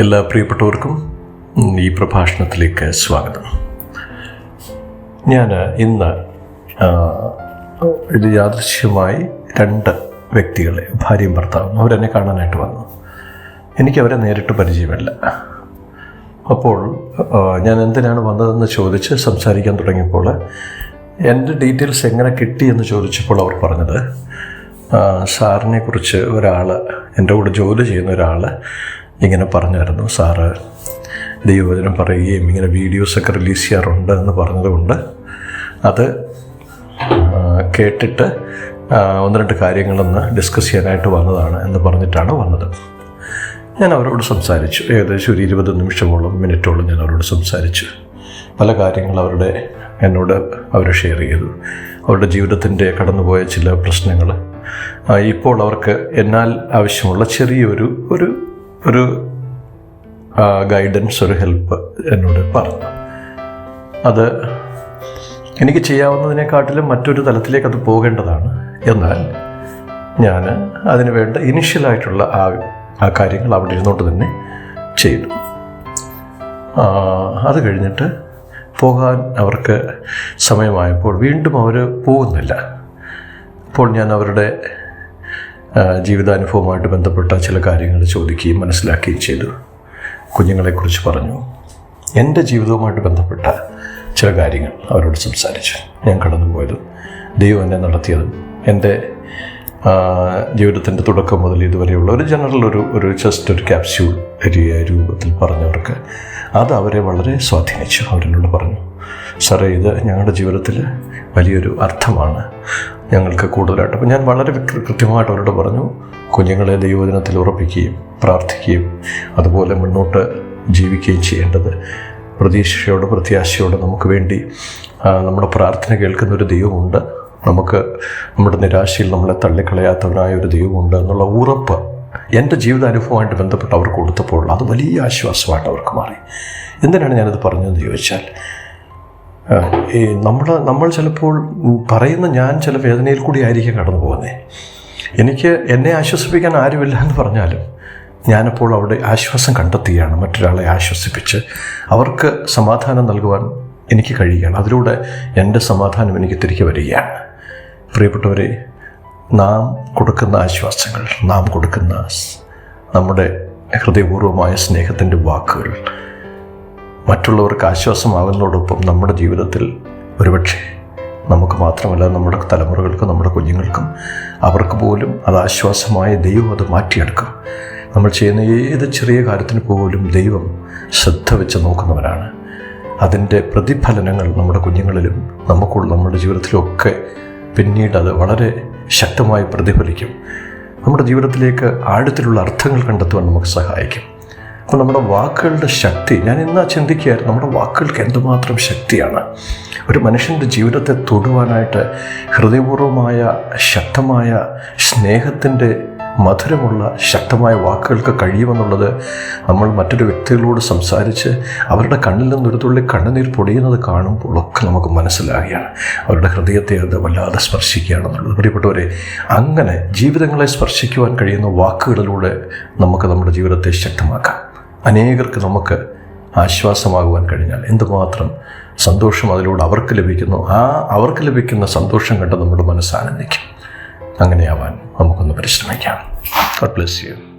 എല്ലാ പ്രിയപ്പെട്ടവർക്കും ഈ പ്രഭാഷണത്തിലേക്ക് സ്വാഗതം. ഞാൻ ഇന്ന് യാദൃശ്യമായി രണ്ട് വ്യക്തികളെ ഭാര്യയും ഭർത്താവും അവരെന്നെ കാണാനായിട്ട് വന്നു. എനിക്ക് അവരെ നേരിട്ട് പരിചയമില്ല. അപ്പോൾ ഞാൻ എന്തിനാണ് വന്നതെന്ന് ചോദിച്ച് സംസാരിക്കാൻ തുടങ്ങിയപ്പോൾ എന്റെ ഡീറ്റെയിൽസ് എങ്ങനെ കിട്ടി എന്ന് ചോദിച്ചപ്പോൾ അവർ പറഞ്ഞത് സാറിനെക്കുറിച്ച് സാറിനെ കുറിച്ച് ഒരാൾ എന്റെ കൂടെ ജോലി ചെയ്യുന്ന ഒരാൾ ഇങ്ങനെ പറഞ്ഞായിരുന്നു. സാറ് ദൈവവചനം പറയുകയും ഇങ്ങനെ വീഡിയോസൊക്കെ റിലീസ് ചെയ്യാറുണ്ട് എന്ന് പറഞ്ഞതുകൊണ്ട് അത് കേട്ടിട്ട് ഒന്ന് രണ്ട് കാര്യങ്ങളൊന്ന് ഡിസ്കസ് ചെയ്യാനായിട്ട് വന്നതാണ് എന്ന് പറഞ്ഞിട്ടാണ് വന്നത്. ഞാൻ അവരോട് സംസാരിച്ചു. ഏകദേശം ഒരു ഇരുപത് നിമിഷമോളം മിനിറ്റോളം ഞാൻ അവരോട് സംസാരിച്ചു. പല കാര്യങ്ങൾ അവരുടെ എന്നോട് അവർ ഷെയർ ചെയ്തു. അവരുടെ ജീവിതത്തിന്റെ കടന്നുപോയ ചില പ്രശ്നങ്ങൾ. ഇപ്പോൾ അവർക്ക് എന്നാൽ ആവശ്യമുള്ള ചെറിയൊരു ഒരു ഒരു ഗൈഡൻസ് ഒരു ഹെൽപ്പ് എന്നോട് പറഞ്ഞു. അത് എനിക്ക് ചെയ്യാവുന്നതിനെക്കാട്ടിലും മറ്റൊരു തലത്തിലേക്ക് അത് പോകേണ്ടതാണ്. എന്നാൽ ഞാൻ അതിന് വേണ്ട ഇനിഷ്യലായിട്ടുള്ള ആ ആ കാര്യങ്ങൾ അവിടെ ഇരുന്നുകൊണ്ട് തന്നെ ചെയ്തു. അത് കഴിഞ്ഞിട്ട് പോകാൻ അവർക്ക് സമയമായപ്പോൾ വീണ്ടും അവർ പോകുന്നില്ല. അപ്പോൾ ഞാൻ അവരുടെ ജീവിതാനുഭവവുമായിട്ട് ബന്ധപ്പെട്ട ചില കാര്യങ്ങൾ ചോദിക്കുകയും മനസ്സിലാക്കുകയും ചെയ്തു. കുഞ്ഞുങ്ങളെക്കുറിച്ച് പറഞ്ഞു. എന്റെ ജീവിതവുമായിട്ട് ബന്ധപ്പെട്ട ചില കാര്യങ്ങൾ അവരോട് സംസാരിച്ചു. ഞാൻ കടന്നുപോയതും. ദൈവം എന്നെ നടത്തിയതും. എന്റെ ജീവിതത്തിന്റെ തുടക്കം മുതൽ ഇതുവരെയുള്ള ഒരു ജനറൽ ഒരു ഒരു ജസ്റ്റ് ഒരു ക്യാപ്സ്യൂൾ രൂപത്തിൽ പറഞ്ഞവർക്ക് അത് അവരെ വളരെ സ്വാധീനിച്ചു. അവരെന്നോട് പറഞ്ഞു സാറേ ഇത് ഞങ്ങളുടെ ജീവിതത്തിൽ വലിയൊരു അർത്ഥമാണ്. ഞങ്ങൾക്ക് കൂടുതലായിട്ട്. അപ്പോൾ ഞാൻ വളരെ കൃത്യമായിട്ട് അവരോട് പറഞ്ഞു കുഞ്ഞുങ്ങളെ ദൈവദിനത്തിൽ ഉറപ്പിക്കുകയും പ്രാർത്ഥിക്കുകയും അതുപോലെ മുന്നോട്ട് ജീവിക്കുകയും ചെയ്യേണ്ടത്. പ്രതീക്ഷയോട് പ്രത്യാശയോട് നമുക്ക് വേണ്ടി നമ്മുടെ പ്രാർത്ഥന കേൾക്കുന്ന ഒരു ദൈവമുണ്ട്. നമുക്ക് നമ്മുടെ നിരാശയിൽ നമ്മളെ തള്ളിക്കളയാത്തവനായ ഒരു ദൈവമുണ്ട് എന്നുള്ള ഉറപ്പ് എന്റെ ജീവിതാനുഭവമായിട്ട് ബന്ധപ്പെട്ട് അവർക്ക് കൊടുത്തപ്പോൾ അത് വലിയ ആശ്വാസമായിട്ട് അവർക്ക് മാറി. എന്തിനാണ് ഞാനത് പറഞ്ഞതെന്ന് ചോദിച്ചാൽ ഈ നമ്മൾ നമ്മൾ ചിലപ്പോൾ പറയുന്ന ഞാൻ ചില വേദനയിൽ കൂടി ആയിരിക്കും കടന്നു പോകുന്നത് എനിക്ക് എന്നെ ആശ്വസിപ്പിക്കാൻ ആരുമില്ല എന്ന് പറഞ്ഞാലും ഞാനപ്പോൾ അവിടെ ആശ്വാസം കണ്ടെത്തുകയാണ് മറ്റൊരാളെ ആശ്വസിപ്പിച്ച് അവർക്ക് സമാധാനം നൽകുവാൻ എനിക്ക് കഴിയുകയാണ്. അതിലൂടെ എന്റെ സമാധാനം എനിക്ക് തിരികെ വരികയാണ്. പ്രിയപ്പെട്ടവരെ നാം കൊടുക്കുന്ന ആശ്വാസങ്ങൾ നാം കൊടുക്കുന്ന നമ്മുടെ ഹൃദയപൂർവമായ സ്നേഹത്തിന്റെ വാക്കുകൾ മറ്റുള്ളവർക്ക് ആശ്വാസമാകുന്നതോടൊപ്പം നമ്മുടെ ജീവിതത്തിൽ ഒരുപക്ഷെ നമുക്ക് മാത്രമല്ല നമ്മുടെ തലമുറകൾക്കും നമ്മുടെ കുഞ്ഞുങ്ങൾക്കും അവർക്ക് പോലും അത് ആശ്വാസമായ ദൈവം അത് മാറ്റിയെടുക്കും. നമ്മൾ ചെയ്യുന്ന ഏത് ചെറിയ കാര്യത്തിന് പോലും ദൈവം ശ്രദ്ധ വെച്ച് നോക്കുന്നവരാണ് അതിന്റെ പ്രതിഫലനങ്ങൾ നമ്മുടെ കുഞ്ഞുങ്ങളിലും നമുക്കുള്ള നമ്മുടെ ജീവിതത്തിലൊക്കെ പിന്നീട് അത് വളരെ ശക്തമായി പ്രതിഫലിക്കും. നമ്മുടെ ജീവിതത്തിലേക്ക് ആഴത്തിലുള്ള അർത്ഥങ്ങൾ കണ്ടെത്തുവാൻ നമുക്ക് സഹായിക്കും. അപ്പോൾ നമ്മുടെ വാക്കുകളുടെ ശക്തി ഞാൻ എന്നാ ചിന്തിക്കുകയായിരുന്നു നമ്മുടെ വാക്കുകൾക്ക് എന്തുമാത്രം ശക്തിയാണ്? ഒരു മനുഷ്യന്റെ ജീവിതത്തെ തൊടുവാനായിട്ട് ഹൃദയപൂർവമായ ശക്തമായ സ്നേഹത്തിന്റെ മധുരമുള്ള ശക്തമായ വാക്കുകൾക്ക് കഴിയുമെന്നുള്ളത് നമ്മൾ മറ്റൊരു വ്യക്തികളോട് സംസാരിച്ച് അവരുടെ കണ്ണിൽ നിന്ന് ഒരു തുള്ളി കണ്ണുനീർ പൊടിയുന്നത് കാണുമ്പോഴൊക്കെ നമുക്ക് മനസ്സിലാകുകയാണ് അവരുടെ ഹൃദയത്തെ അത് വല്ലാതെ സ്പർശിക്കുകയാണെന്നുള്ളത്. പ്രിയപ്പെട്ടവരെ അങ്ങനെ ജീവിതങ്ങളെ സ്പർശിക്കുവാൻ കഴിയുന്ന വാക്കുകളിലൂടെ നമുക്ക് നമ്മുടെ ജീവിതത്തെ ശക്തമാക്കാം. അനേകർക്ക് നമുക്ക് ആശ്വാസമാകുവാൻ കഴിഞ്ഞാൽ എന്തുമാത്രം സന്തോഷം അതിലൂടെ അവർക്ക് ലഭിക്കുന്നു ആ അവർക്ക് ലഭിക്കുന്ന സന്തോഷം കണ്ട് നമ്മുടെ മനസ്സ് ആനന്ദിക്കും. അങ്ങനെയാവാൻ നമുക്കൊന്ന് പരിശ്രമിക്കാം. God bless you